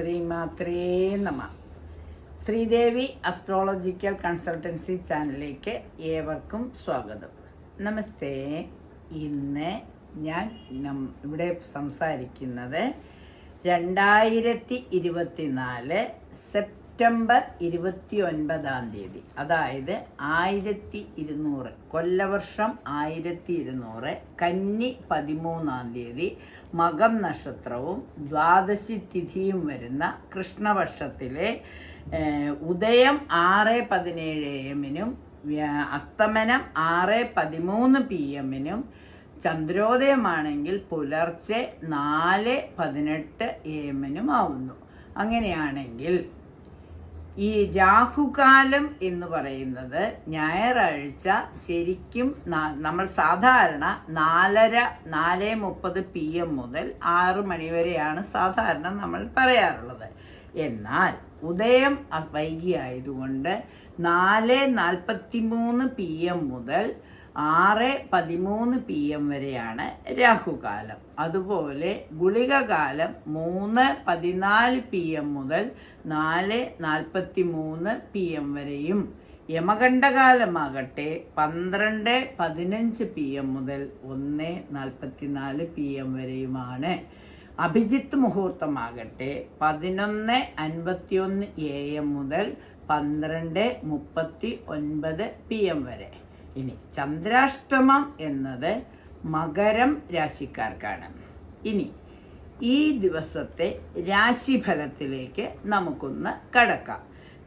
ശ്രീമാത്രേ നമ. Sridevi astrological consultancy ചാനലിലേക്ക് ഏവർക്കും സ്വാഗതം. നമസ്തേ. ഇന്ന് ഞാൻ ഇവിടെ സംസാരിക്കുന്നത് രണ്ടായിരത്തി ഇരുപത്തിനാല് സെപ്റ്റംബർ ഇരുപത്തി ഒൻപതാം തീയതി. അതായത് ആയിരത്തി ഇരുന്നൂറ് കൊല്ലവർഷം ആയിരത്തി ഇരുന്നൂറ് കന്നി പതിമൂന്നാം തീയതി മകം നക്ഷത്രവും ദ്വാദശി തിഥിയും വരുന്ന കൃഷ്ണവർഷത്തിലെ ഉദയം ആറ് പതിനേഴ് എമ്മിനും അസ്തമനം ആറ് പതിമൂന്ന് പി എമ്മിനും ചന്ദ്രോദയമാണെങ്കിൽ പുലർച്ചെ നാല് പതിനെട്ട് എമ്മിനും ആവുന്നു. അങ്ങനെയാണെങ്കിൽ ഈ രാഹുകാലം എന്ന് പറയുന്നത് ഞായറാഴ്ച ശരിക്കും നമ്മൾ സാധാരണ നാലര നാല് മുപ്പത് പി എം മുതൽ ആറ് മണിവരെയാണ് സാധാരണ നമ്മൾ പറയാറുള്ളത്. എന്നാൽ ഉദയം വൈകിയായതുകൊണ്ട് നാല് നാൽപ്പത്തി മൂന്ന് പി എം മുതൽ ആറ് പതിമൂന്ന് പി എം വരെയാണ് രാഹുകാലം. അതുപോലെ ഗുളികകാലം മൂന്ന് പതിനാല് പി എം മുതൽ നാല് നാൽപ്പത്തി മൂന്ന് പി എം വരെയും. യമകണ്ഠകാലമാകട്ടെ പന്ത്രണ്ട് പതിനഞ്ച് പി എം മുതൽ ഒന്ന് നാൽപ്പത്തിനാല് പി എം വരെയുമാണ്. അഭിജിത്ത് മുഹൂർത്തമാകട്ടെ പതിനൊന്ന് അൻപത്തിയൊന്ന് എ എം മുതൽ പന്ത്രണ്ട് മുപ്പത്തി ഒൻപത് പി എം വരെ. ഇനി ചന്ദ്രാഷ്ടമം എന്നത് മകരം രാശിക്കാർക്കാണ്. ഇനി ഈ ദിവസത്തെ രാശിഫലത്തിലേക്ക് നമുക്കൊന്ന് കടക്കാം.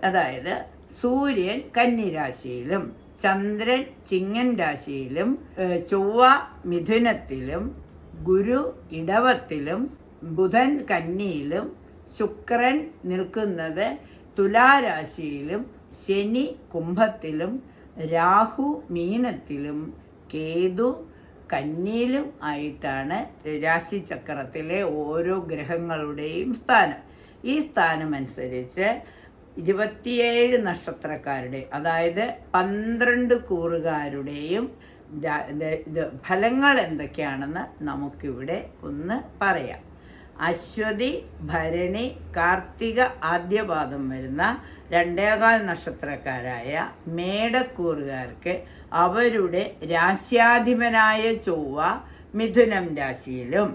അതായത് സൂര്യൻ കന്നിരാശിയിലും ചന്ദ്രൻ ചിങ്ങൻ രാശിയിലും ചൊവ്വ മിഥുനത്തിലും ഗുരു ഇടവത്തിലും ബുധൻ കന്നിയിലും ശുക്രൻ നിൽക്കുന്നത് തുലാരാശിയിലും ശനി കുംഭത്തിലും രാഹു മീനത്തിലും കേതു കന്നിയിലും ആയിട്ടാണ് രാശിചക്രത്തിലെ ഓരോ ഗ്രഹങ്ങളുടെയും സ്ഥാനം. ഈ സ്ഥാനമനുസരിച്ച് ഇരുപത്തിയേഴ് നക്ഷത്രക്കാരുടെ അതായത് പന്ത്രണ്ട് കൂറുകാരുടെയും ഫലങ്ങൾ എന്തൊക്കെയാണെന്ന് നമുക്കിവിടെ ഒന്ന് പറയാം. അശ്വതി ഭരണി കാർത്തിക ആദ്യപാദം വരുന്ന രണ്ടേകാൽ നക്ഷത്രക്കാരായ മേടക്കൂറുകാർക്ക് അവരുടെ രാശ്യാധിപനായ ചൊവ്വ മിഥുനം രാശിയിലും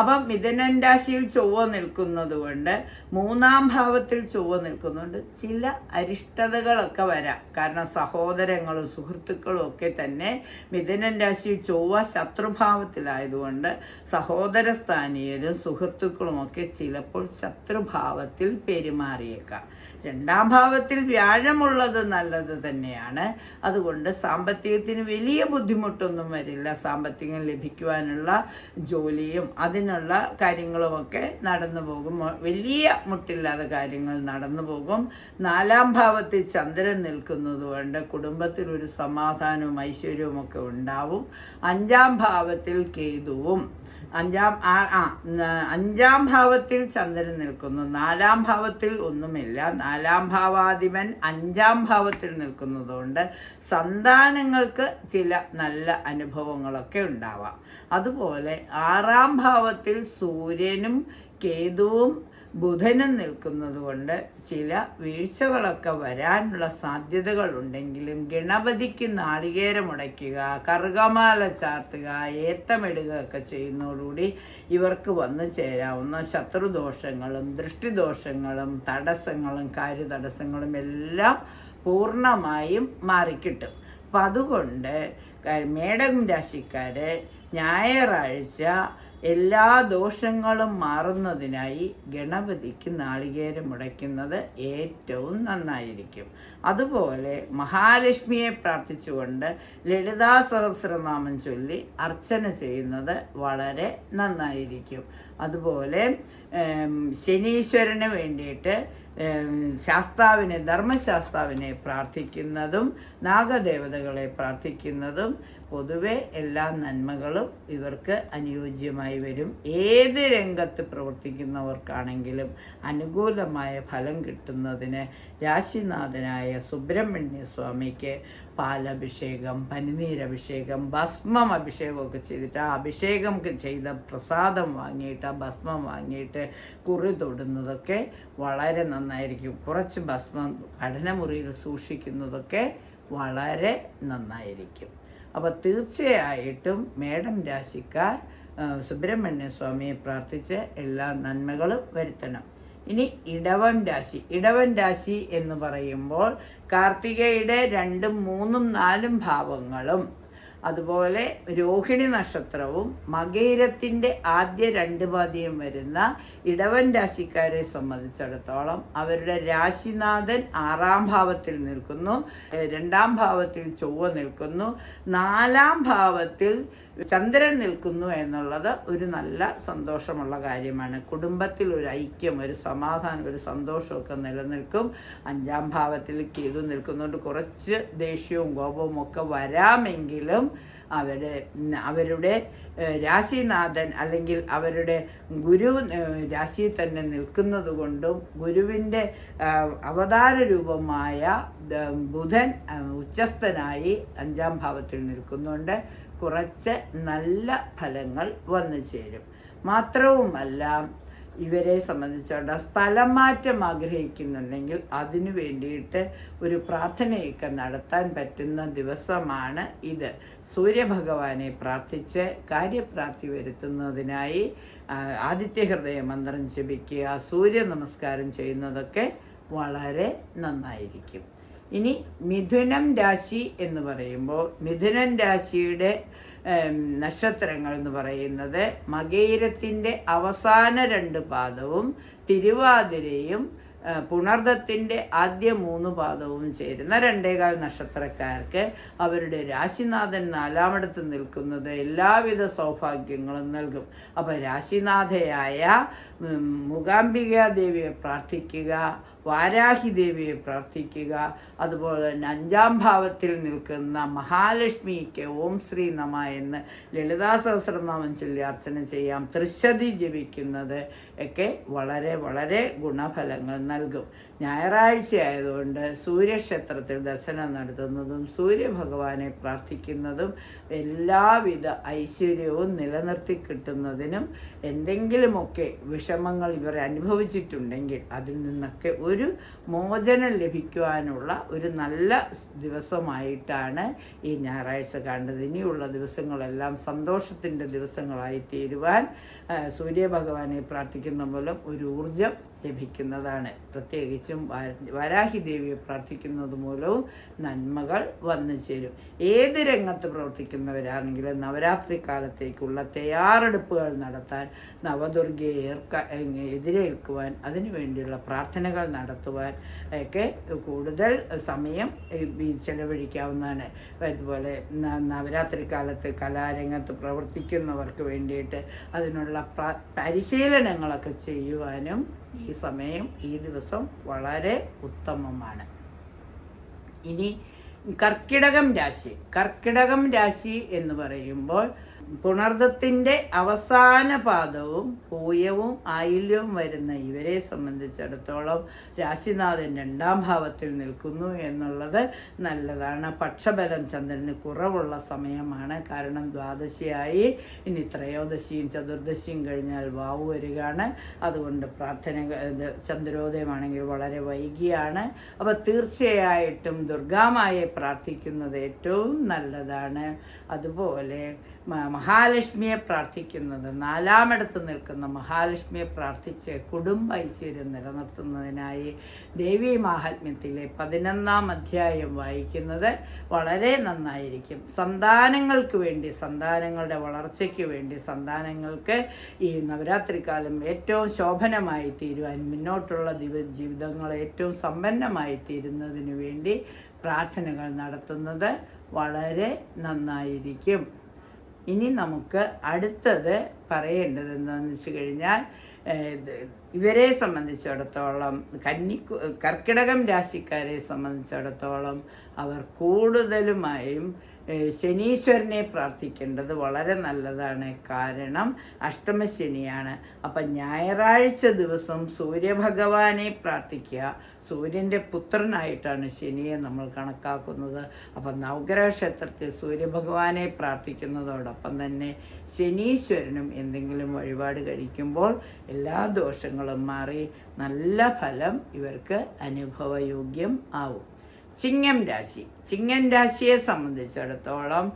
അപ്പം മിഥുനൻ രാശിയിൽ ചൊവ്വ നിൽക്കുന്നത് കൊണ്ട് മൂന്നാം ഭാവത്തിൽ ചൊവ്വ നിൽക്കുന്നുണ്ട് ചില അരിഷ്ടതകളൊക്കെ വരാം. കാരണം സഹോദരങ്ങളും സുഹൃത്തുക്കളും ഒക്കെ തന്നെ മിഥുനൻ രാശി ചൊവ്വ ശത്രുഭാവത്തിലായതുകൊണ്ട് സഹോദര സ്ഥാനീയരും സുഹൃത്തുക്കളും ഒക്കെ ചിലപ്പോൾ ശത്രുഭാവത്തിൽ പെരുമാറിയേക്കാം. രണ്ടാം ഭാവത്തിൽ വ്യാഴമുള്ളത് നല്ലത് തന്നെയാണ്. അതുകൊണ്ട് സാമ്പത്തികത്തിന് വലിയ ബുദ്ധിമുട്ടൊന്നും വരില്ല. സാമ്പത്തികം ലഭിക്കുവാനുള്ള ജോലിയും അതിനുള്ള കാര്യങ്ങളുമൊക്കെ നടന്നു പോകും. വലിയ മുട്ടില്ലാതെ കാര്യങ്ങൾ നടന്നു പോകും. നാലാം ഭാവത്തിൽ ചന്ദ്രൻ നിൽക്കുന്നത് കൊണ്ട് കുടുംബത്തിൽ ഒരു സമാധാനവും ഐശ്വര്യവും ഒക്കെ ഉണ്ടാവും. അഞ്ചാം ഭാവത്തിൽ കേതുവും. അഞ്ചാം ആ ആ അഞ്ചാം ഭാവത്തിൽ ചന്ദ്രൻ നിൽക്കുന്നു. നാലാം ഭാവത്തിൽ ഒന്നുമില്ല. നാലാം ഭാവാധിപൻ അഞ്ചാം ഭാവത്തിൽ നിൽക്കുന്നതുകൊണ്ട് സന്താനങ്ങൾക്ക് ചില നല്ല അനുഭവങ്ങളൊക്കെ ഉണ്ടാവാം. അതുപോലെ ആറാം ഭാവത്തിൽ സൂര്യനും കേതുവും ബുധനും നിൽക്കുന്നത് കൊണ്ട് ചില വീഴ്ചകളൊക്കെ വരാനുള്ള സാധ്യതകളുണ്ടെങ്കിലും ഗണപതിക്ക് നാളികേരം ഉടയ്ക്കുക കറുകമാല ചാർത്തുക ഏത്തമിടുക ഒക്കെ ചെയ്യുന്നതോടുകൂടി ഇവർക്ക് വന്നു ചേരാവുന്ന ശത്രുദോഷങ്ങളും ദൃഷ്ടിദോഷങ്ങളും തടസ്സങ്ങളും കാര്യതടസ്സങ്ങളും എല്ലാം പൂർണമായും മാറിക്കിട്ടും. അപ്പം അതുകൊണ്ട് മേടകം രാശിക്കാരെ ഞായറാഴ്ച എല്ലാ ദോഷങ്ങളും മാറുന്നതിനായി ഗണപതിക്ക് നാളികേരം മുടയ്ക്കുന്നത് ഏറ്റവും നന്നായിരിക്കും. അതുപോലെ മഹാലക്ഷ്മിയെ പ്രാർത്ഥിച്ചുകൊണ്ട് ലളിതാ സഹസ്രനാമം ചൊല്ലി അർച്ചന ചെയ്യുന്നത് വളരെ നന്നായിരിക്കും. അതുപോലെ ശനീശ്വരന് വേണ്ടിയിട്ട് ശാസ്താവിനെ ധർമ്മശാസ്താവിനെ പ്രാർത്ഥിക്കുന്നതും നാഗദേവതകളെ പ്രാർത്ഥിക്കുന്നതും പൊതുവെ എല്ലാ നന്മകളും ഇവർക്ക് അനുയോജ്യമായി വരും. ഏത് രംഗത്ത് പ്രവർത്തിക്കുന്നവർക്കാണെങ്കിലും അനുകൂലമായ ഫലം കിട്ടുന്നതിന് രാശിനാഥനായ സുബ്രഹ്മണ്യ സ്വാമിക്ക് പാലഭിഷേകം പനിനീരഭിഷേകം ഭസ്മം അഭിഷേകമൊക്കെ ചെയ്തിട്ട് ആ അഭിഷേകം ചെയ്ത പ്രസാദം വാങ്ങിയിട്ട് ആ ഭസ്മം വാങ്ങിയിട്ട് കുറി തൊടുന്നതൊക്കെ വളരെ നന്നായിരിക്കും. കുറച്ച് ഭസ്മം പഠനമുറിയിൽ സൂക്ഷിക്കുന്നതൊക്കെ വളരെ നന്നായിരിക്കും. അപ്പോൾ തീർച്ചയായിട്ടും മേടം രാശിക്കാർ സുബ്രഹ്മണ്യ സ്വാമിയെ പ്രാർത്ഥിച്ച് എല്ലാ നന്മകളും വരുത്തണം. ഇനി ഇടവൻ രാശി. ഇടവൻ രാശി എന്ന് പറയുമ്പോൾ കാർത്തികയുടെ രണ്ടും മൂന്നും നാലും ഭാവങ്ങളും അതുപോലെ രോഹിണി നക്ഷത്രവും മകേരത്തിന്റെ ആദ്യ രണ്ട് പാതിയും വരുന്ന ഇടവൻ രാശിക്കാരെ സംബന്ധിച്ചിടത്തോളം അവരുടെ രാശിനാഥൻ ആറാം ഭാവത്തിൽ നിൽക്കുന്നു രണ്ടാം ഭാവത്തിൽ ചൊവ്വ നിൽക്കുന്നു നാലാം ഭാവത്തിൽ ചന്ദ്രൻ നിൽക്കുന്നു എന്നുള്ളത് ഒരു നല്ല സന്തോഷമുള്ള കാര്യമാണ്. കുടുംബത്തിൽ ഒരു ഐക്യം ഒരു സമാധാനം ഒരു സന്തോഷമൊക്കെ നിലനിൽക്കും. അഞ്ചാം ഭാവത്തിൽ കേതു നിൽക്കുന്നതുകൊണ്ട് കുറച്ച് ദേഷ്യവും കോപവും ഒക്കെ വരാമെങ്കിലും അവരുടെ അവരുടെ രാശിനാഥൻ അല്ലെങ്കിൽ അവരുടെ ഗുരു രാശി രാശിയിൽ തന്നെ നിൽക്കുന്നത് കൊണ്ടും ഗുരുവിന്റെ അവതാര രൂപമായ ബുധൻ ഉച്ചസ്ഥനായി അഞ്ചാം ഭാവത്തിൽ നിൽക്കുന്നുണ്ട്. കുറച്ച് നല്ല ഫലങ്ങൾ വന്നു ചേരും. മാത്രവുമല്ല ഇവരെ സംബന്ധിച്ചിടത്തോളം സ്ഥലം മാറ്റം ആഗ്രഹിക്കുന്നുണ്ടെങ്കിൽ അതിനു വേണ്ടിയിട്ട് ഒരു പ്രാർത്ഥനയൊക്കെ നടത്താൻ പറ്റുന്ന ദിവസമാണ് ഇത്. സൂര്യഭഗവാനെ പ്രാർത്ഥിച്ച് കാര്യപ്രാപ്തി വരുത്തുന്നതിനായി ആദിത്യ ഹൃദയ മന്ത്രം ജപിക്കുക സൂര്യ നമസ്കാരം ചെയ്യുന്നതൊക്കെ വളരെ നന്നായിരിക്കും. ഇനി മിഥുനം രാശി എന്ന് പറയുമ്പോൾ മിഥുനം രാശിയുടെ നക്ഷത്രങ്ങൾ എന്ന് പറയുന്നത് മകയിരത്തിന്റെ അവസാന രണ്ട് പാദവും തിരുവാതിരയും പുണർദത്തിന്റെ ആദ്യ മൂന്ന് പാദവും ചേരുന്ന രണ്ടേകാൽ നക്ഷത്രക്കാർക്ക് അവരുടെ രാശിനാഥൻ നാലാമിടത്ത് നിൽക്കുന്നത് എല്ലാവിധ സൗഭാഗ്യങ്ങളും നൽകും. അപ്പോൾ രാശിനാഥയായ മൂകാംബികാദേവിയെ മൂകാംബിക ദേവിയെ പ്രാർത്ഥിക്കുക വാരാഹി ദേവിയെ പ്രാർത്ഥിക്കുക. അതുപോലെ തന്നെ അഞ്ചാം ഭാവത്തിൽ നിൽക്കുന്ന മഹാലക്ഷ്മിക്ക് ഓം ശ്രീ നമ എന്ന് ലളിതാ സഹസ്രനാമം ചൊല്ലി അർച്ചന ചെയ്യാം. തൃശതി ജപിക്കുന്നത് ഒക്കെ വളരെ വളരെ ഗുണഫലങ്ങൾ നൽകും. ഞായറാഴ്ച ആയതുകൊണ്ട് സൂര്യക്ഷേത്രത്തിൽ ദർശനം നടത്തുന്നതും സൂര്യഭഗവാനെ പ്രാർത്ഥിക്കുന്നതും എല്ലാവിധ ഐശ്വര്യവും നിലനിർത്തി കിട്ടുന്നതിനും എന്തെങ്കിലുമൊക്കെ വിഷമങ്ങൾ ഇവർ അനുഭവിച്ചിട്ടുണ്ടെങ്കിൽ അതിൽ നിന്നൊക്കെ ഒരു മോചനം ലഭിക്കുവാനുള്ള ഒരു നല്ല ദിവസമായിട്ടാണ് ഈ ഞായറാഴ്ച കണ്ടത്. ഇനിയുള്ള ദിവസങ്ങളെല്ലാം സന്തോഷത്തിന്റെ ദിവസങ്ങളായി തീരുവാൻ സൂര്യഭഗവാനെ പ്രാർത്ഥിക്കുന്ന മൂലം ഒരു ഊർജം ലഭിക്കുന്നതാണ്. പ്രത്യേകിച്ചും വരാഹി ദേവിയെ പ്രാർത്ഥിക്കുന്നത് മൂലവും നന്മകൾ വന്നു ചേരും. ഏത് രംഗത്ത് പ്രവർത്തിക്കുന്നവരാണെങ്കിലും നവരാത്രി കാലത്തേക്കുള്ള തയ്യാറെടുപ്പുകൾ നടത്താൻ നവദുർഗയെ ഏർക്ക എതിരേൽക്കുവാൻ അതിനു വേണ്ടിയുള്ള പ്രാർത്ഥനകൾ നടത്തുവാൻ ഒക്കെ കൂടുതൽ സമയം ചെലവഴിക്കാവുന്നതാണ്. അതുപോലെ നവരാത്രി കാലത്ത് കലാരംഗത്ത് പ്രവർത്തിക്കുന്നവർക്ക് വേണ്ടിയിട്ട് അതിനുള്ള പരിശീലനങ്ങളൊക്കെ ചെയ്യുവാനും ഈ സമയം ഈ ദിവസം വളരെ ഉത്തമമാണ്. ഇനി കർക്കിടകം രാശി. കർക്കിടകം രാശി എന്ന് പറയുമ്പോൾ പുണർദത്തിന്റെ അവസാന പാദവും പൂയവും ആയില്യവും വരുന്ന ഇവരെ സംബന്ധിച്ചിടത്തോളം രാശിനാഥൻ രണ്ടാം ഭാവത്തിൽ നിൽക്കുന്നു എന്നുള്ളത് നല്ലതാണ്. പക്ഷബലം ചന്ദ്രന് കുറവുള്ള സമയമാണ്. കാരണം ദ്വാദശിയായി ഇനി ത്രയോദശിയും ചതുർദശിയും കഴിഞ്ഞാൽ വാവ് വരികയാണ്. അതുകൊണ്ട് പ്രാർത്ഥന ചന്ദ്രോദയമാണെങ്കിൽ വളരെ വൈകിയാണ്. അപ്പോൾ തീർച്ചയായിട്ടും ദുർഗാമായെ പ്രാർത്ഥിക്കുന്നത് ഏറ്റവും നല്ലതാണ്. അതുപോലെ മഹാലക്ഷ്മിയെ പ്രാർത്ഥിക്കുന്നത് നാലാമിടത്ത് നിൽക്കുന്ന മഹാലക്ഷ്മിയെ പ്രാർത്ഥിച്ച് കുടുംബ ഐശ്വര്യം നിലനിർത്തുന്നതിനായി ദേവി മാഹാത്മ്യത്തിലെ പതിനൊന്നാം അധ്യായം വായിക്കുന്നത് വളരെ നന്നായിരിക്കും. സന്താനങ്ങൾക്ക് വേണ്ടി സന്താനങ്ങളുടെ വളർച്ചയ്ക്ക് വേണ്ടി സന്താനങ്ങൾക്ക് ഈ നവരാത്രി കാലം ഏറ്റവും ശോഭനമായി തീരുവാൻ മുന്നോട്ടുള്ള ജീവിതങ്ങൾ ഏറ്റവും സമ്പന്നമായി തീരുന്നതിന് വേണ്ടി പ്രാർത്ഥനകൾ നടത്തുന്നത് വളരെ നന്നായിരിക്കും. ഇനി നമുക്ക് അടുത്തത് പറയേണ്ടത് എന്താണെന്ന് വെച്ച് കഴിഞ്ഞാൽ ഇവരെ സംബന്ധിച്ചിടത്തോളം കന്നി കർക്കിടകം രാശിക്കാരെ സംബന്ധിച്ചിടത്തോളം അവർ കൂടുതലുമായും ശനീശ്വരനെ പ്രാർത്ഥിക്കേണ്ടത് വളരെ നല്ലതാണ്. കാരണം അഷ്ടമശനിയാണ് അപ്പം ഞായറാഴ്ച ദിവസം സൂര്യഭഗവാനെ പ്രാർത്ഥിക്കുക. സൂര്യന്റെ പുത്രനായിട്ടാണ് ശനിയെ നമ്മൾ കണക്കാക്കുന്നത്. അപ്പം നവഗ്രഹ ക്ഷേത്രത്തിൽ സൂര്യഭഗവാനെ പ്രാർത്ഥിക്കുന്നതോടൊപ്പം തന്നെ ശനീശ്വരനും എന്തെങ്കിലും വഴിപാട് കഴിക്കുമ്പോൾ എല്ലാ ദോഷങ്ങളും മാറി നല്ല ഫലം ഇവർക്ക് അനുഭവയോഗ്യം ആവും. ചിങ്ങം രാശി. ചിങ്ങം രാശിയെ സംബന്ധിച്ചിടത്തോളം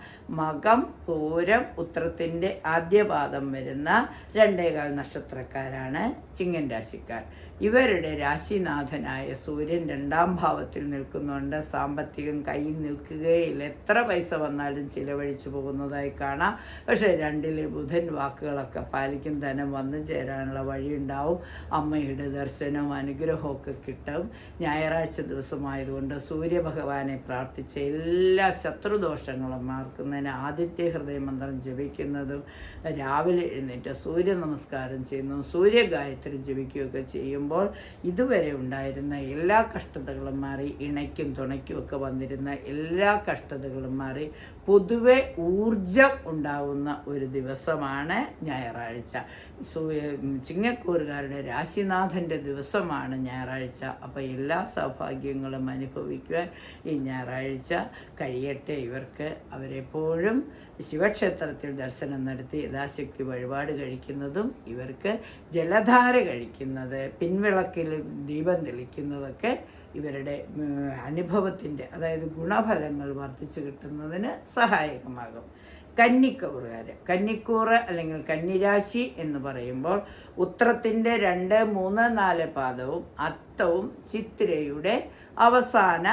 മകം പൂരം ഉത്രത്തിന്റെ ആദ്യപാദം വരുന്ന രണ്ടേകാൽ നക്ഷത്രക്കാരാണ് ചിങ്ങൻ രാശിക്കാർ. ഇവരുടെ രാശിനാഥനായ സൂര്യൻ രണ്ടാം ഭാവത്തിൽ നിൽക്കുന്നുണ്ട്. സാമ്പത്തികം കയ്യിൽ നിൽക്കുകയില്ല. എത്ര പൈസ വന്നാലും ചിലവഴിച്ചു പോകുന്നതായി കാണാം. പക്ഷേ രണ്ടിലെ ബുധൻ വാക്കുകളൊക്കെ പാലിക്കും. ധനം വന്നു ചേരാനുള്ള വഴിയുണ്ടാവും. അമ്മയുടെ ദർശനവും അനുഗ്രഹമൊക്കെ കിട്ടും. ഞായറാഴ്ച ദിവസമായതുകൊണ്ട് സൂര്യഭഗവാനെ പ്രാർത്ഥിച്ച എല്ലാ ശത്രുദോഷങ്ങളും മാർക്കുന്നതിന് ആദിത്യ ഹൃദയമന്ത്രം ജപിക്കുന്നതും രാവിലെ എഴുന്നേറ്റ് സൂര്യ നമസ്കാരം ചെയ്യുന്നതും സൂര്യഗായത്രി ജപിക്കുകയൊക്കെ ചെയ്യുമ്പോൾ ഇതുവരെ ഉണ്ടായിരുന്ന എല്ലാ കഷ്ടതകളും മാറി ഇണയ്ക്കും തുണയ്ക്കും ഒക്കെ വന്നിരുന്ന എല്ലാ കഷ്ടതകളും മാറി പൊതുവെ ഊർജം ഉണ്ടാവുന്ന ഒരു ദിവസമാണ് ഞായറാഴ്ച. ചിങ്ങക്കൂറുകാരുടെ രാശിനാഥന്റെ ദിവസമാണ് ഞായറാഴ്ച. അപ്പോൾ എല്ലാ സൗഭാഗ്യങ്ങളും അനുഭവിക്കുവാൻ ഈ ഞായറാഴ്ച കഴിയട്ടെ. ഇവർക്ക് അവരെപ്പോഴും ശിവക്ഷേത്രത്തിൽ ദർശനം നടത്തി യഥാശക്തി വഴിപാട് കഴിക്കുന്നതും ഇവർക്ക് ജലധാര കഴിക്കുന്നത് പിൻവിളക്കിൽ ദീപം തെളിക്കുന്നതൊക്കെ ഇവരുടെ അനുഭവത്തിന്റെ അതായത് ഗുണഫലങ്ങൾ വർദ്ധിച്ചു കിട്ടുന്നതിന് സഹായകമാകും. കന്നിക്കൂറുകാർ കന്നിക്കൂറ് അല്ലെങ്കിൽ കന്നിരാശി എന്ന് പറയുമ്പോൾ ഉത്രത്തിന്റെ രണ്ട് മൂന്ന് നാല് പാദവും അത്തവും ചിത്തിരയുടെ അവസാന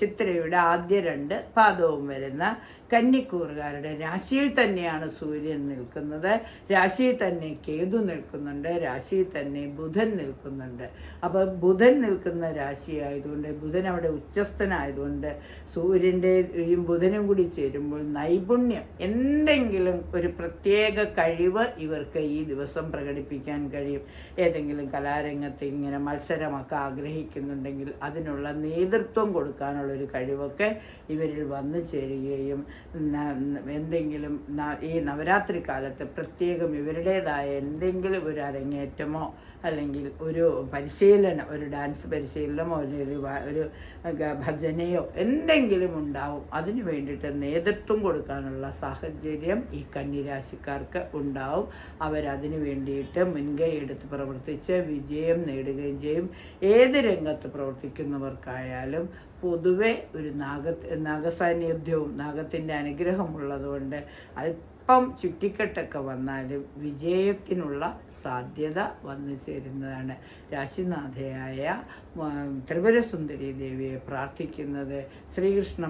ചിത്രയുടെ ആദ്യ രണ്ട് പാദവും വരുന്ന കന്നിക്കൂറുകാരുടെ രാശിയിൽ തന്നെയാണ് സൂര്യൻ നിൽക്കുന്നത്. രാശിയിൽ തന്നെ കേതു നിൽക്കുന്നുണ്ട് രാശിയിൽ തന്നെ ബുധൻ നിൽക്കുന്നുണ്ട്. അപ്പോൾ ബുധൻ നിൽക്കുന്ന രാശി ആയതുകൊണ്ട് ബുധൻ അവിടെ ഉച്ചസ്ഥനായതുകൊണ്ട് സൂര്യന്റെയും ബുധനും കൂടി ചേരുമ്പോൾ നൈപുണ്യം എന്തെങ്കിലും ഒരു പ്രത്യേക കഴിവ് ഇവർക്ക് ഈ ദിവസം പ്രകടിപ്പിക്കാൻ കഴിയും. ഏതെങ്കിലും കലാരംഗത്ത് ഇങ്ങനെ മത്സരമൊക്കെ ആഗ്രഹിക്കുന്നുണ്ടെങ്കിൽ അതിനുള്ള നേതൃത്വം കൊടുക്കാനുള്ള ഒരു കഴിവൊക്കെ ഇവരിൽ വന്നു ചേരുകയും എന്തെങ്കിലും ഈ നവരാത്രി കാലത്ത് പ്രത്യേകം ഇവരുടേതായ എന്തെങ്കിലും ഒരു അരങ്ങേറ്റമോ അല്ലെങ്കിൽ ഒരു പരിശീലനം ഒരു ഡാൻസ് പരിശീലനമോ ഒരു ഒരു ഭജനയോ എന്തെങ്കിലും ഉണ്ടാവും അതിനു വേണ്ടിയിട്ട് നേതൃത്വം കൊടുക്കാനുള്ള സാഹചര്യം ഈ കന്നിരാശിക്കാർക്ക് ഉണ്ടാവും. അവരതിന് വേണ്ടിയിട്ട് മുൻകൈ എടുത്ത് പ്രവർത്തിച്ച് വിജയം നേടുകയും ചെയ്യും. ഏത് രംഗത്ത് പ്രവർത്തിക്കുന്നവർക്കായാലും പൊതുവെ ഒരു നാഗ നാഗസാന്നിധ്യവും നാഗത്തിന്റെ അനുഗ്രഹമുള്ളതുകൊണ്ട് അല്പം ചുറ്റിക്കെട്ടൊക്കെ വന്നാലും വിജയത്തിനുള്ള സാധ്യത വന്നു ചേരുന്നതാണ്. രാശിനാഥയായ ത്രിപുരസുന്ദരി ദേവിയെ പ്രാർത്ഥിക്കുന്നത് ശ്രീകൃഷ്ണ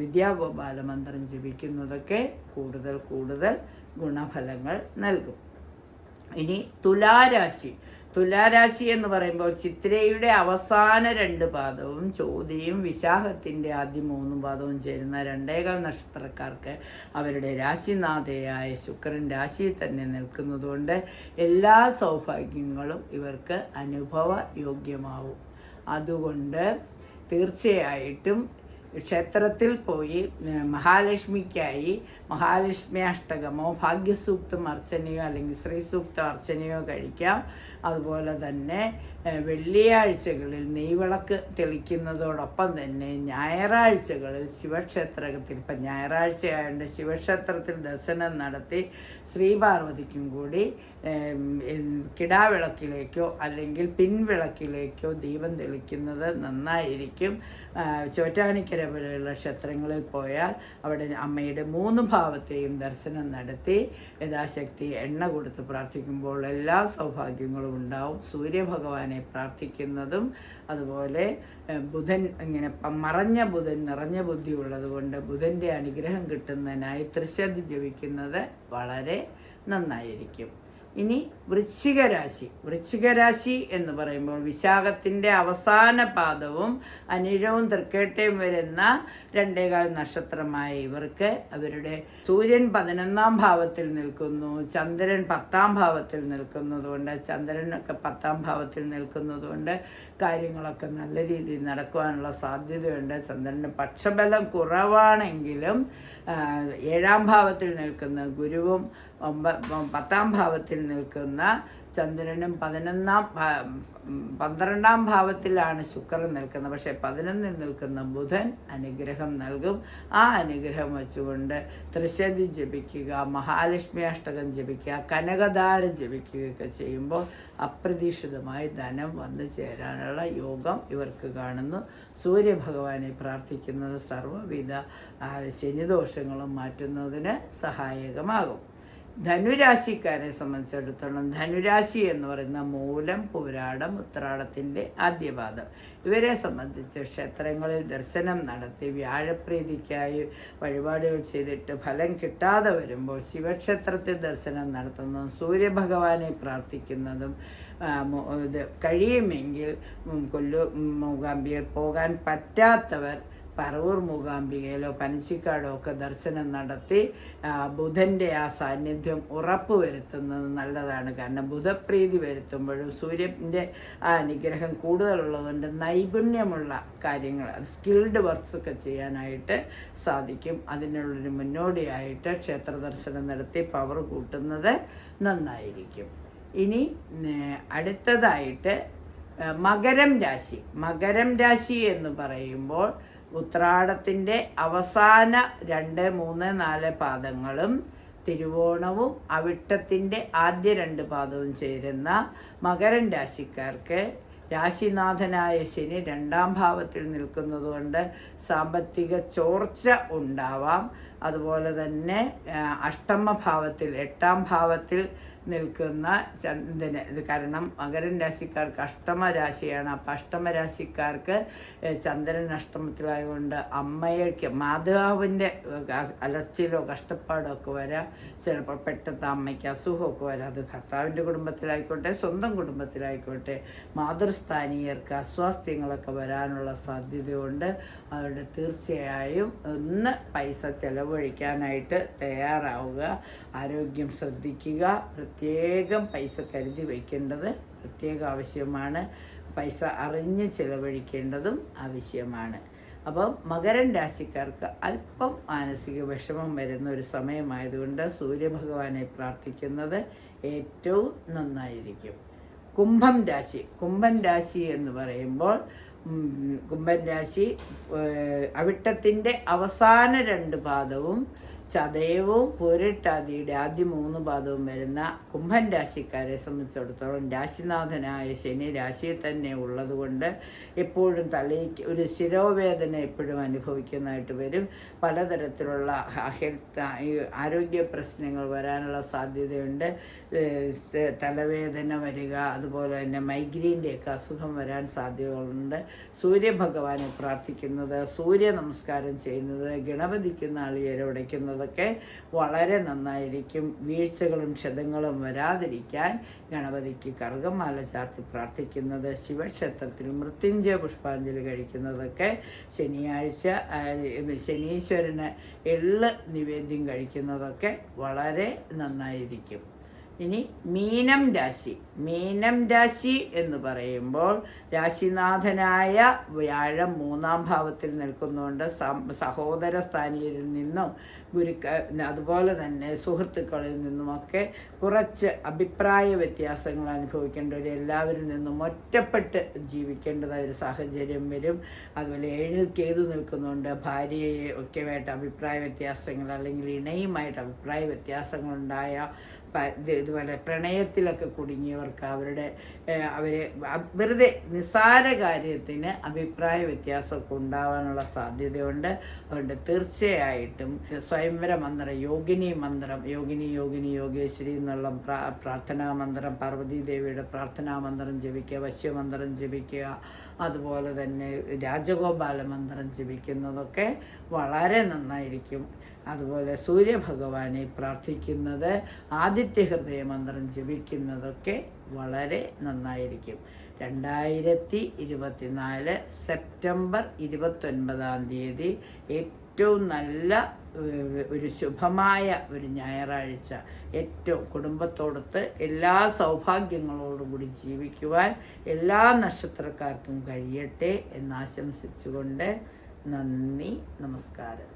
വിദ്യാഗോപാല മന്ത്രം ജപിക്കുന്നതൊക്കെ കൂടുതൽ കൂടുതൽ ഗുണഫലങ്ങൾ നൽകും. ഇനി തുലാരാശി. തുലാരാശി എന്ന് പറയുമ്പോൾ ചിത്രയുടെ അവസാന രണ്ട് പാദവും ചോദ്യയും വിശാഖത്തിന്റെ ആദ്യ മൂന്ന് പാദവും ചേരുന്ന രണ്ടേകാൽ നക്ഷത്രക്കാർക്ക് അവരുടെ രാശിനാഥയായ ശുക്രൻ രാശിയിൽ തന്നെ നിൽക്കുന്നതുകൊണ്ട് എല്ലാ സൗഭാഗ്യങ്ങളും ഇവർക്ക് അനുഭവ യോഗ്യമാവും അതുകൊണ്ട് തീർച്ചയായിട്ടും ക്ഷേത്രത്തിൽ പോയി മഹാലക്ഷ്മിക്കായി മഹാലക്ഷ്മി അഷ്ടകമോ ഭാഗ്യസൂക്തം അർച്ചനയോ അല്ലെങ്കിൽ ശ്രീസൂക്ത അർച്ചനയോ കഴിക്കാം. അതുപോലെ തന്നെ വെള്ളിയാഴ്ചകളിൽ നെയ്വിളക്ക് തെളിക്കുന്നതോടൊപ്പം തന്നെ ഞായറാഴ്ചകളിൽ ശിവക്ഷേത്രത്തിൽ ഇപ്പം ഞായറാഴ്ച ആയതുകൊണ്ട് ശിവക്ഷേത്രത്തിൽ ദർശനം നടത്തി ശ്രീപാർവതിക്കും കൂടി കിടാവിളക്കിലേക്കോ അല്ലെങ്കിൽ പിൻവിളക്കിലേക്കോ ദീപം തെളിക്കുന്നത് നന്നായിരിക്കും. ചോറ്റാനിക്കര പോലെയുള്ള ക്ഷേത്രങ്ങളിൽ പോയാൽ അവിടെ അമ്മയുടെ മൂന്ന് ഭാവത്തെയും ദർശനം നടത്തി യഥാശക്തി എണ്ണ കൊടുത്ത് പ്രാർത്ഥിക്കുമ്പോൾ എല്ലാ സൗഭാഗ്യങ്ങളും ഉണ്ടാവും സൂര്യഭഗവാനെ പ്രാർത്ഥിക്കുന്നതും അതുപോലെ ബുധൻ ഇങ്ങനെ മറഞ്ഞ ബുധൻ നിറഞ്ഞ ബുദ്ധി ഉള്ളതുകൊണ്ട് ബുധന്റെ അനുഗ്രഹം കിട്ടുന്നതിനായി ത്രിശതി ജപിക്കുന്നത് വളരെ നന്നായിരിക്കും. ഇനി വൃശ്ചികരാശി. വൃശ്ചികരാശി എന്ന് പറയുമ്പോൾ വിശാഖത്തിന്റെ അവസാന പാദവും അനിഴവും തൃക്കേട്ടയും വരുന്ന രണ്ടേകാൽ നക്ഷത്രമായ ഇവർക്ക് അവരുടെ സൂര്യൻ പതിനൊന്നാം ഭാവത്തിൽ നിൽക്കുന്നു ചന്ദ്രൻ പത്താം ഭാവത്തിൽ നിൽക്കുന്നതുകൊണ്ട് ചന്ദ്രനൊക്കെ പത്താം ഭാവത്തിൽ നിൽക്കുന്നതുകൊണ്ട് കാര്യങ്ങളൊക്കെ നല്ല രീതിയിൽ നടക്കുവാനുള്ള സാധ്യതയുണ്ട്. ചന്ദ്രന് പക്ഷബലം കുറവാണെങ്കിലും ഏഴാം ഭാവത്തിൽ നിൽക്കുന്ന ഗുരുവും ഒമ്പ പത്താം ഭാവത്തിൽ നിൽക്കുന്ന ചന്ദ്രനും പതിനൊന്നാം പന്ത്രണ്ടാം ഭാവത്തിലാണ് ശുക്രൻ നിൽക്കുന്നത്. പക്ഷെ പതിനൊന്നിൽ നിൽക്കുന്ന ബുധൻ അനുഗ്രഹം നൽകും. ആ അനുഗ്രഹം വെച്ചുകൊണ്ട് ത്രിശതി ജപിക്കുക മഹാലക്ഷ്മി അഷ്ടകം ജപിക്കുക കനകധാര ജപിക്കുകയൊക്കെ ചെയ്യുമ്പോൾ അപ്രതീക്ഷിതമായി ധനം വന്നു ചേരാനുള്ള യോഗം ഇവർക്ക് കാണുന്നു. സൂര്യഭഗവാനെ പ്രാർത്ഥിക്കുന്നത് സർവവിധ ശനിദോഷങ്ങളും മാറ്റുന്നതിന് സഹായകമാകും. ധനുരാശിക്കാരെ സംബന്ധിച്ചിടത്തോളം ധനുരാശി എന്ന് പറയുന്ന മൂലം പൂരാടം ഉത്രാടത്തിന്റെ ആദ്യപാദം. ഇവരെ സംബന്ധിച്ച് ക്ഷേത്രങ്ങളിൽ ദർശനം നടത്തി വ്യാഴപ്രീതിക്കായി വഴിപാടുകൾ ചെയ്തിട്ട് ഫലം കിട്ടാതെ വരുമ്പോൾ ശിവക്ഷേത്രത്തിൽ ദർശനം നടത്തുന്നതും സൂര്യഭഗവാനെ പ്രാർത്ഥിക്കുന്നതും ഇത് കഴിയുമെങ്കിൽ കൊല്ലു മൂകാംബിയിൽ പോകാൻ പറ്റാത്തവർ പറവൂർ മൂകാംബികയിലോ പനച്ചിക്കാടോ ഒക്കെ ദർശനം നടത്തി ബുധന്റെ ആ സാന്നിധ്യം ഉറപ്പുവരുത്തുന്നത് നല്ലതാണ്. കാരണം ബുധപ്രീതി വരുത്തുമ്പോഴും സൂര്യന്റെ ആ അനുഗ്രഹം കൂടുതലുള്ളതുകൊണ്ട് നൈപുണ്യമുള്ള കാര്യങ്ങൾ സ്കിൽഡ് വർക്ക്സ് ഒക്കെ ചെയ്യാനായിട്ട് സാധിക്കും. അതിനുള്ളൊരു മുന്നോടിയായിട്ട് ക്ഷേത്ര ദർശനം നടത്തി പവർ കൂട്ടുന്നത് നന്നായിരിക്കും. ഇനി അടുത്തതായിട്ട് മകരം രാശി. മകരം രാശി എന്ന് പറയുമ്പോൾ ഉത്രാടത്തിന്റെ അവസാന രണ്ട് മൂന്ന് നാല് പാദങ്ങളും തിരുവോണവും അവിട്ടത്തിന്റെ ആദ്യ രണ്ട് പാദവും ചേരുന്ന മകരം രാശിക്കാർക്ക് രാശിനാഥനായ ശനി രണ്ടാം ഭാവത്തിൽ നിൽക്കുന്നതുകൊണ്ട് സാമ്പത്തിക ചോർച്ച ഉണ്ടാവാം. അതുപോലെ തന്നെ അഷ്ടമ ഭാവത്തിൽ എട്ടാം ഭാവത്തിൽ നിൽക്കുന്ന ചന്ദ്രന്. ഇത് കാരണം മകരൻ രാശിക്കാർക്ക് അഷ്ടമ രാശിയാണ്. അപ്പം അഷ്ടമ രാശിക്കാർക്ക് ചന്ദ്രൻ അഷ്ടമത്തിലായതുകൊണ്ട് അമ്മയ്ക്ക് മാതാവിന്റെ അലച്ചിലോ കഷ്ടപ്പാടോ ഒക്കെ വരാം. ചിലപ്പോൾ പെട്ടെന്ന് അമ്മയ്ക്ക് അസുഖമൊക്കെ വരാം. അത് ഭർത്താവിന്റെ കുടുംബത്തിലായിക്കോട്ടെ സ്വന്തം കുടുംബത്തിലായിക്കോട്ടെ മാതൃസ്ഥാനീയർക്ക് അസ്വാസ്ഥ്യങ്ങളൊക്കെ വരാനുള്ള സാധ്യതയുണ്ട്. അതുകൊണ്ട് തീർച്ചയായും ഒന്ന് പൈസ ചെലവഴിക്കാനായിട്ട് തയ്യാറാവുക. ആരോഗ്യം ശ്രദ്ധിക്കുക. പ്രത്യേകം പൈസ കരുതി വയ്ക്കേണ്ടത് പ്രത്യേക ആവശ്യമാണ്. പൈസ അറിഞ്ഞ് ചിലവഴിക്കേണ്ടതും ആവശ്യമാണ്. അപ്പം മകരൻ രാശിക്കാർക്ക് അല്പം മാനസിക വിഷമം വരുന്ന ഒരു സമയമായതുകൊണ്ട് സൂര്യഭഗവാനെ പ്രാർത്ഥിക്കുന്നത് ഏറ്റവും നന്നായിരിക്കും. കുംഭം രാശി കുംഭൻ രാശി എന്ന് പറയുമ്പോൾ കുംഭൻ രാശി അവിട്ടത്തിന്റെ അവസാന രണ്ട് പാദവും ചതയവും പൂരിട്ടാതിയുടെ ആദ്യ മൂന്ന് പാദവും വരുന്ന കുംഭൻ രാശിക്കാരെ സംബന്ധിച്ചിടത്തോളം രാശിനാഥനായ ശനി രാശിയിൽ തന്നെ ഉള്ളതുകൊണ്ട് എപ്പോഴും തലയ്ക്ക് ഒരു ശിരോവേദന എപ്പോഴും അനുഭവിക്കുന്നതായിട്ട് വരും. പലതരത്തിലുള്ള ഹെൽത്ത് ആരോഗ്യ പ്രശ്നങ്ങൾ വരാനുള്ള സാധ്യതയുണ്ട്. തലവേദന വരിക അതുപോലെ തന്നെ മൈഗ്രെയിന്റെയൊക്കെ അസുഖം വരാൻ സാധ്യതകളുണ്ട്. സൂര്യഭഗവാനെ പ്രാർത്ഥിക്കുന്നത് സൂര്യ നമസ്കാരം ചെയ്യുന്നത് ഗണപതിക്ക് നാളികേര ഉടയ്ക്കുന്നതൊക്കെ വളരെ നന്നായിരിക്കും. വീഴ്ചകളും ക്ഷതങ്ങളും വരാതിരിക്കാൻ ഗണപതിക്ക് കറുകമാല ചാർത്തി പ്രാർത്ഥിക്കുന്നത് ശിവക്ഷേത്രത്തിൽ മൃത്യുഞ്ജയ പുഷ്പാഞ്ജലി കഴിക്കുന്നതൊക്കെ ശനിയാഴ്ച ശനീശ്വരന് എള്ള് നിവേദ്യം കഴിക്കുന്നതൊക്കെ വളരെ നന്നായിരിക്കും. ഇനി മീനം രാശി. മീനം രാശി എന്ന് പറയുമ്പോൾ രാശിനാഥനായ വ്യാഴം മൂന്നാം ഭാവത്തിൽ നിൽക്കുന്നുണ്ട്. സഹോദര സ്ഥാനീയരിൽ നിന്നും ഗുരുക്ക അതുപോലെ തന്നെ സുഹൃത്തുക്കളിൽ നിന്നുമൊക്കെ കുറച്ച് അഭിപ്രായ വ്യത്യാസങ്ങൾ ഒരു എല്ലാവരിൽ നിന്നും ഒറ്റപ്പെട്ട് ജീവിക്കേണ്ടതായ ഒരു സാഹചര്യം വരും. അതുപോലെ ഏഴിൽ കേതു നിൽക്കുന്നുണ്ട്. ഭാര്യയെ ഒക്കെയായിട്ട് അഭിപ്രായ വ്യത്യാസങ്ങൾ അല്ലെങ്കിൽ ഇണയുമായിട്ട് അഭിപ്രായ വ്യത്യാസങ്ങളുണ്ടായ ഇതുപോലെ പ്രണയത്തിലൊക്കെ കുടുങ്ങിയവർക്ക് അവരുടെ അവരെ വെറുതെ നിസ്സാര കാര്യത്തിന് അഭിപ്രായ വ്യത്യാസമൊക്കെ ഉണ്ടാവാനുള്ള സാധ്യതയുണ്ട്. അതുകൊണ്ട് തീർച്ചയായിട്ടും സ്വയംവര മന്ത്രം യോഗിനി മന്ത്രം യോഗിനി യോഗിനി യോഗേശ്വരി എന്നുള്ള പ്രാ പ്രാർത്ഥനാ മന്ത്രം പാർവതി ദേവിയുടെ പ്രാർത്ഥനാ മന്ത്രം ജപിക്കുക വശ്യമന്ത്രം ജപിക്കുക അതുപോലെ തന്നെ രാജഗോപാല മന്ത്രം ജപിക്കുന്നതൊക്കെ വളരെ നന്നായിരിക്കും. അതുപോലെ സൂര്യഭഗവാനെ പ്രാർത്ഥിക്കുന്നത് ആദിത്യ ഹൃദയ മന്ത്രം ജപിക്കുന്നതൊക്കെ വളരെ നന്നായിരിക്കും. രണ്ടായിരത്തി ഇരുപത്തിനാല് സെപ്റ്റംബർ ഇരുപത്തൊൻപതാം തീയതി ഏറ്റവും നല്ല ഒരു ശുഭമായ ഒരു ഞായറാഴ്ച. ഏറ്റവും കുടുംബത്തോടൊത്ത് എല്ലാ സൗഭാഗ്യങ്ങളോടുകൂടി ജീവിക്കുവാൻ എല്ലാ നക്ഷത്രക്കാർക്കും കഴിയട്ടെ എന്നാശംസിച്ചുകൊണ്ട് നന്ദി നമസ്കാരം.